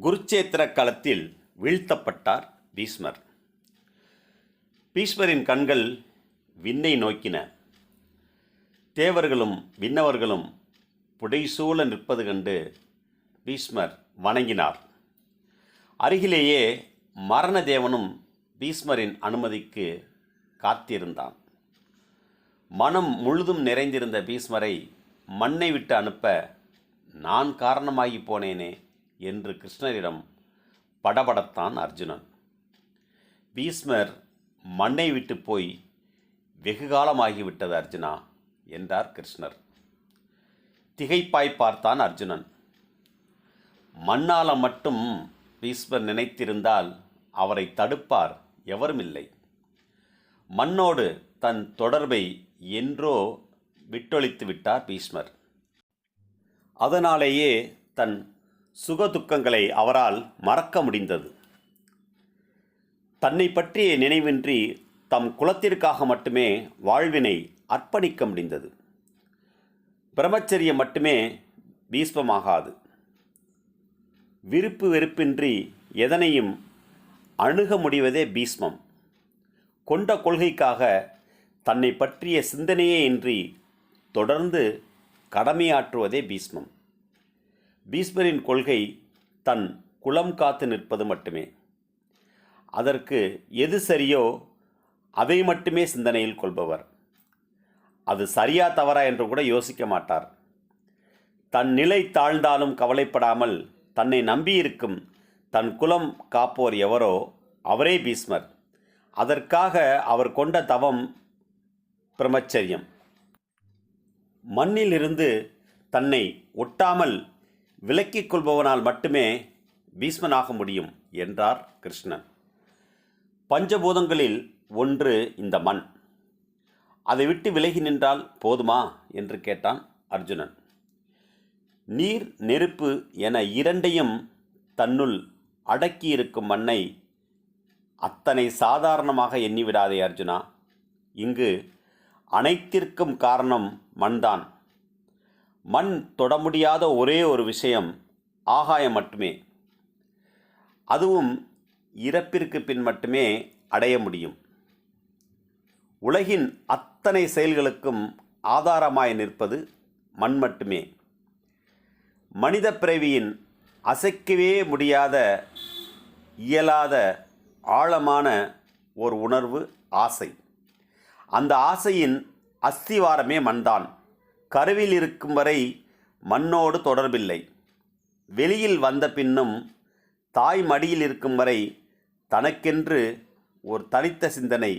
குருச்சேத்திர களத்தில் வீழ்த்தப்பட்டார் பீஷ்மர். பீஷ்மரின் கண்கள் விண்ணை நோக்கின. தேவர்களும் விண்ணவர்களும் புடைசூழ நிற்பது கண்டு பீஷ்மர் வணங்கினார். அருகிலேயே மரணதேவனும் பீஷ்மரின் அனுமதிக்கு காத்திருந்தான். மனம் முழுதும் நிறைந்திருந்த பீஷ்மரை மண்ணை விட்டு அனுப்ப நான் காரணமாகி போனேனே. என்று கிருஷ்ணரிடம் படபடத்தான் அர்ஜுனன். பீஷ்மர் மண்ணை விட்டு போய் வெகு காலமாகிவிட்டது அர்ஜுனா என்றார் கிருஷ்ணர். திகைப்பாய் பார்த்தான் அர்ஜுனன். மண்ணால மட்டும் பீஸ்மர் நினைத்திருந்தால் அவரை தடுப்பார் எவருமில்லை. மண்ணோடு தன் தொடர்பை என்றோ விட்டொழித்து விட்டார் பீஷ்மர். அதனாலேயே தன் சுகதுக்கங்களை அவரால் மறக்க முடிந்தது. தன்னை பற்றிய நினைவின்றி தம் குலத்திற்காக மட்டுமே வாழ்வினை அர்ப்பணிக்க முடிந்தது. பிரம்மச்சரியம் மட்டுமே பீஸ்பமாகாது விருப்பு வெறுப்பின்றி எதனையும் அணுக முடிவதே பீஷ்மம் கொண்ட கொள்கைக்காக தன்னை பற்றிய சிந்தனையே இன்றி தொடர்ந்து கடமையாற்றுவதே பீஷ்மம் பீஸ்மரின் கொள்கை தன் குலம் காத்து நிற்பது மட்டுமே. அதற்கு எது சரியோ அதை மட்டுமே சிந்தனையில் கொள்பவர். அது சரியா தவறா என்று கூட யோசிக்க மாட்டார். தன் நிலை தாழ்ந்தாலும் கவலைப்படாமல் தன்னை நம்பியிருக்கும் தன் குலம் காப்போர் எவரோ அவரே பீஸ்மர். அதற்காக அவர் கொண்ட தவம் பிரம்மச்சரியம் மண்ணிலிருந்து தன்னை ஒட்டாமல் விலக்கிக் கொள்பவனால் மட்டுமே பீஷ்மனாக முடியும் என்றார் கிருஷ்ணன். பஞ்சபூதங்களில் ஒன்று இந்த மண். அதை விட்டு விலகி நின்றால் போதுமா? என்று கேட்டான் அர்ஜுனன். நீர் நெருப்பு என இரண்டையும் தன்னுள் அடக்கியிருக்கும் மண்ணை அத்தனை சாதாரணமாக எண்ணிவிடாதே அர்ஜுனா. இங்கு அனைத்திற்கும் காரணம் மண்தான். மண் தொட முடியாத ஒரே ஒரு விஷயம் ஆகாயம் மட்டுமே. அதுவும் இறப்பிற்கு பின் மட்டுமே அடைய முடியும். உலகின் அத்தனை செயல்களுக்கும் ஆதாரமாய் நிற்பது மண் மட்டுமே. மனித பிறவியின் அசைக்கவே முடியாத இயலாத ஆழமான ஒரு உணர்வு ஆசை. அந்த ஆசையின் அஸ்திவாரமே மண்தான். கருவில் இருக்கும் வரை மண்ணோடு தொடர்பில்லை. வெளியில் வந்த பின்னும் தாய் மடியில் இருக்கும் வரை தனக்கென்று ஒரு தனித்த சிந்தனை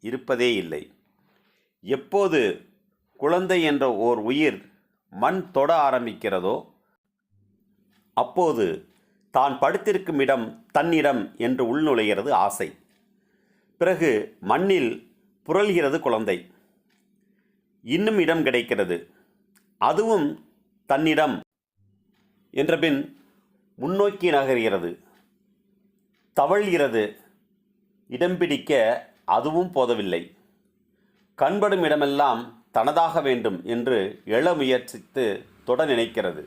இருப்பதே இல்லை. எப்போது குழந்தை என்ற ஓர் உயிர் மண் தொட ஆரம்பிக்கிறதோ அப்போது தான் படுத்திருக்கும் இடம் தன்னிடம் என்று உள்நுழைகிறது ஆசை. பிறகு மண்ணில் புரள்கிறது குழந்தை. இன்னும் இடம் கிடைக்கிறது. அதுவும் தன்னிடம். என்றபின் முன்னோக்கி நகர்கிறது. தவழ்கிறது. இடம் பிடிக்க அதுவும் போதவில்லை. கண்படும் இடமெல்லாம் தனதாக வேண்டும் என்று எழ முயற்சித்து தொட நினைக்கிறது.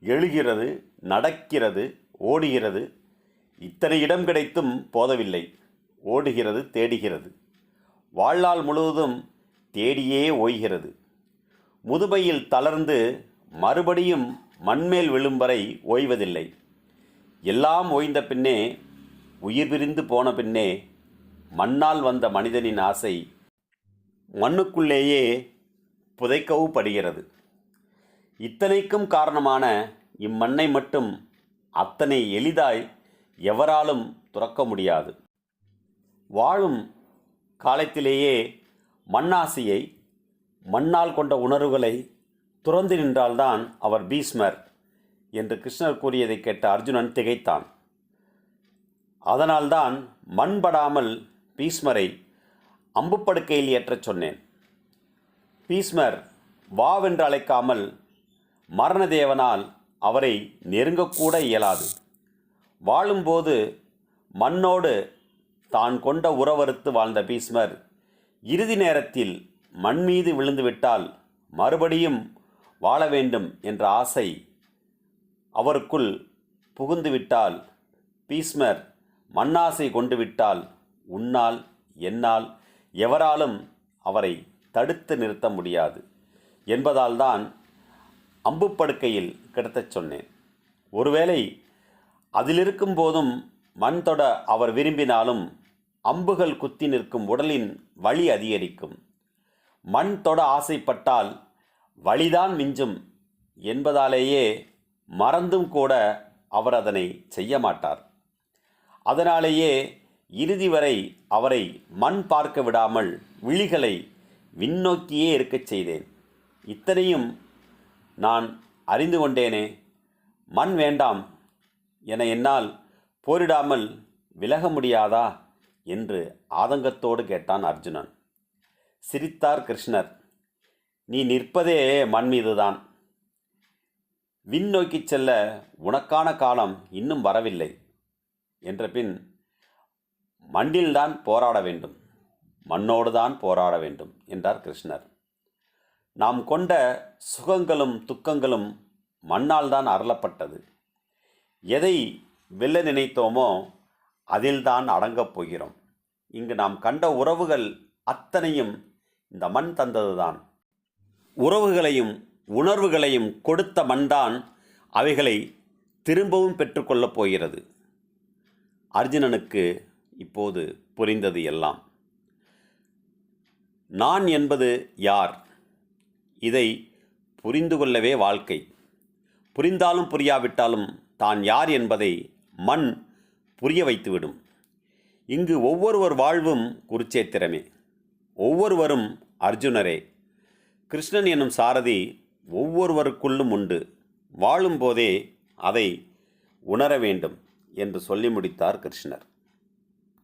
எழுகிறது நடக்கிறது ஓடுகிறது. இத்தனை இடம் கிடைத்தும் போதவில்லை. ஓடுகிறது தேடுகிறது. வாழ்நாள் முழுவதும் தேடியே ஓய்கிறது. முதுமையில் தளர்ந்து மறுபடியும் மண்மேல் விழும் வரை ஓய்வதில்லை. எல்லாம் ஓய்ந்த பின்னே உயிர் பிரிந்து போன பின்னே மண்ணால் வந்த மனிதனின் ஆசை மண்ணுக்குள்ளேயே புதைக்கவும் படுகிறது. இத்தனைக்கும் காரணமான இம்மண்ணை மட்டும் அத்தனை எளிதாய் எவராலும் துறக்க முடியாது. வாழும் காலத்திலேயே மண்ணாசையை மண்ணால் கொண்ட உணர்வுகளை துறந்து நின்றால்தான் அவர் பீஸ்மர் என்று கிருஷ்ணர் கூறியதை கேட்ட அர்ஜுனன் திகைத்தான். அதனால்தான் மண்படாமல் பீஸ்மரை அம்புப்படுக்கையில் ஏற்றச் சொன்னேன். பீஸ்மர் வாவென்று அழைக்காமல் மரணதேவனால் அவரை நெருங்கக்கூட இயலாது. வாழும்போது மண்ணோடு தான் கொண்ட உறவறுத்து வாழ்ந்த பீஸ்மர் இறுதி நேரத்தில் மண் மீது விழுந்துவிட்டால் மறுபடியும் வாழ வேண்டும் என்ற ஆசை அவருக்குள் புகுந்துவிட்டால் பீஸ்மர் மண்ணாசை கொண்டு விட்டால் உன்னால் என்னால் எவராலும் அவரை தடுத்து நிறுத்த முடியாது என்பதால்தான் அம்புப்படுக்கையில் கிடத்தச் சொன்னேன். ஒருவேளை அதிலிருக்கும் போதும் மண் தொட அவர் விரும்பினாலும் அம்புகள் குத்தி நிற்கும் உடலின் வலி அதிகரிக்கும். மண் தொட ஆசைப்பட்டால் வலிதான் மிஞ்சும் என்பதாலேயே மறந்தும் கூட அவர் அதனை செய்ய மாட்டார். அதனாலேயே இறுதி வரை அவரை மண் பார்க்க விடாமல் விழிகளை விண்ணோக்கியே இருக்கச் செய்தேன். இத்தனையும் நான் அறிந்து கொண்டேனே. மண் வேண்டாம் என என்னால் போரிடாமல் விலக முடியாதா? என்று ஆதங்கத்தோடு கேட்டான் அர்ஜுனன். சிரித்தார் கிருஷ்ணர். நீ நிற்பதே மண் மீதுதான். விண் நோக்கிச் செல்ல உனக்கான காலம் இன்னும் வரவில்லை. என்ற பின் மண்ணில்தான் போராட வேண்டும். மண்ணோடு தான் போராட வேண்டும் என்றார் கிருஷ்ணர். நாம் கொண்ட சுகங்களும் துக்கங்களும் மண்ணால் தான் அருளப்பட்டது. எதை வெல்ல நினைத்தோமோ அதில்தான் அடங்கப் போகிறோம். இங்கு நாம் கண்ட உறவுகள் அத்தனையும் இந்த மண் தந்ததுதான். உறவுகளையும் உணர்வுகளையும் கொடுத்த மண்தான் அவைகளை திரும்பவும் பெற்றுக்கொள்ளப் போகிறது. அர்ஜுனனுக்கு இப்போது புரிந்தது எல்லாம். நான் என்பது யார்? இதை புரிந்து கொள்ளவே வாழ்க்கை. புரிந்தாலும் புரியாவிட்டாலும் தான் யார் என்பதை மண் புரிய வைத்துவிடும். இங்கு ஒவ்வொருவர் வாழ்வும் குருச்சேத்திரமே. ஒவ்வொருவரும் அர்ஜுனரே. கிருஷ்ணன் என்னும் சாரதி ஒவ்வொருவருக்குள்ளும் உண்டு. வாழும்போதே அதை உணர வேண்டும் என்று சொல்லி முடித்தார் கிருஷ்ணர்.